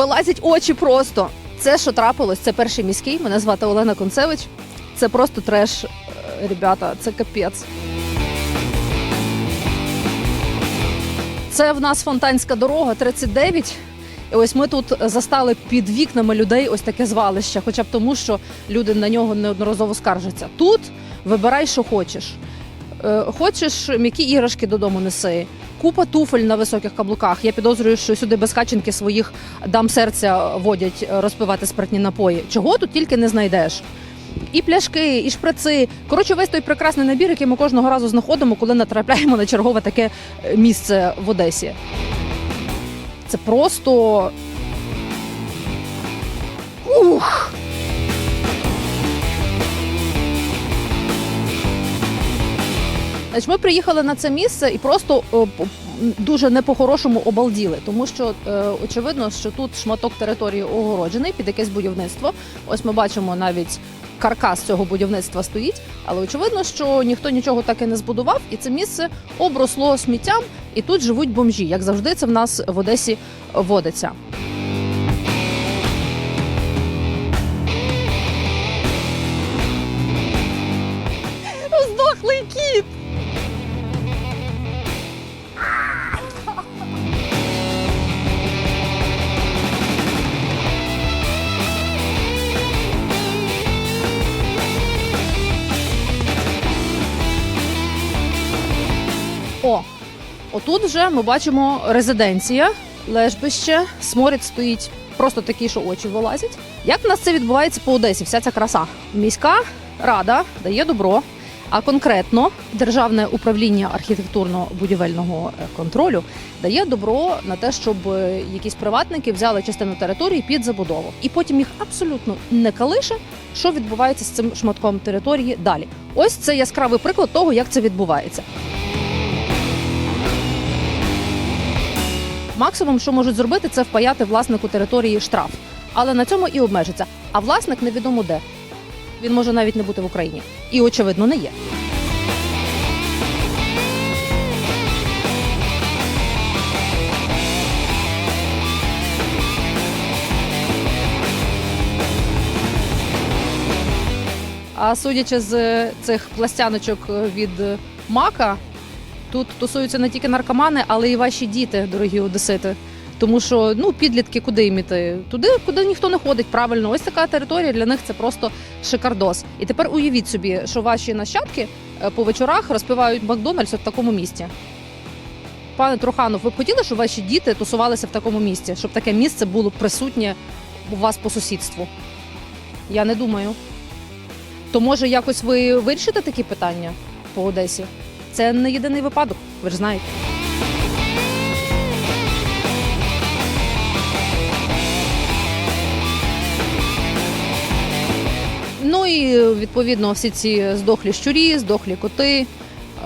Вилазять очі просто. Це, що трапилось, це перший міський. Мене звати Олена Концевич. Це просто треш, е, ребята, це капець. Це в нас фонтанська дорога 39. І ось ми тут застали під вікнами людей ось таке звалище, хоча б тому, що люди на нього неодноразово скаржаться. Тут вибирай, що хочеш. Е, Хочеш м'які іграшки додому неси. Купа туфель на високих каблуках. Я підозрюю, що сюди без каченки своїх дам серця водять е, розпивати спиртні напої. Чого тут тільки не знайдеш. І пляшки, і шприци. Коротше, весь той прекрасний набір, який ми кожного разу знаходимо, коли натрапляємо на чергове таке е, місце в Одесі. Це просто. Ух! Значить, ми приїхали на це місце і просто о, дуже не по-хорошому обалділи, тому що е, очевидно, що тут шматок території огороджений під якесь будівництво. Ось ми бачимо навіть каркас цього будівництва стоїть, але очевидно, що ніхто нічого так і не збудував, і це місце обросло сміттям, і тут живуть бомжі. Як завжди, це в нас в Одесі водиться. Здохлий кіт! О, отут вже ми бачимо резиденція, лежбище, сморід стоїть просто такий, що очі вилазять. Як в нас це відбувається по Одесі? Вся ця краса? Міська рада дає добро, а конкретно Державне управління архітектурно-будівельного е, контролю дає добро на те, щоб е, якісь приватники взяли частину території під забудову, і потім їх абсолютно не калише, що відбувається з цим шматком території далі. Ось це яскравий приклад того, як це відбувається. Максимум, що можуть зробити, це впаяти власнику території штраф. Але на цьому і обмежиться. А власник невідомо де. Він може навіть не бути в Україні. І, очевидно, не є. А судячи з цих пластяночок від мака, тут тусуються не тільки наркомани, але й ваші діти, дорогі одесити. Тому що ну підлітки куди їм іти? Туди, куди ніхто не ходить. Правильно, ось така територія для них це просто шикардос. І тепер уявіть собі, що ваші нащадки е, по вечорах розпивають Макдональдс в такому місці. Пане Труханов, ви б хотіли, щоб ваші діти тусувалися в такому місці, щоб таке місце було присутнє у вас по сусідству? Я не думаю. То може якось ви вирішите такі питання по Одесі? Це не єдиний випадок, ви ж знаєте. Ну і відповідно всі ці здохлі щурі, здохлі коти,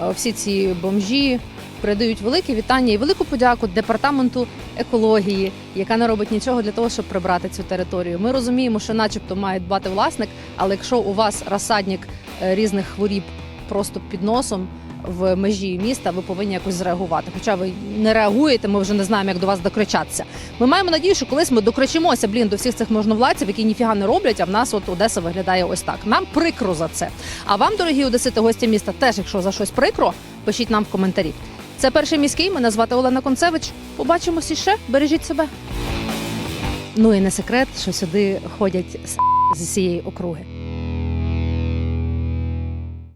е, всі ці бомжі передають велике вітання і велику подяку департаменту екології, яка не робить нічого для того, щоб прибрати цю територію. Ми розуміємо, що, начебто, має дбати власник, але якщо у вас розсадник е, різних хворіб просто під носом. В межі міста ви повинні якось зреагувати. Хоча ви не реагуєте, ми вже не знаємо, як до вас докричатися. Ми маємо надію, що колись ми докричимося блін до всіх цих можновладців, які ніфіга не роблять. А в нас от Одеса виглядає ось так. Нам прикро за це. А вам, дорогі одесити, гості міста, теж, якщо за щось прикро, пишіть нам в коментарі. Це перший міський. Мене звати Олена Концевич. Побачимось іще. Бережіть себе. Ну і не секрет, що сюди ходять з цієї округи.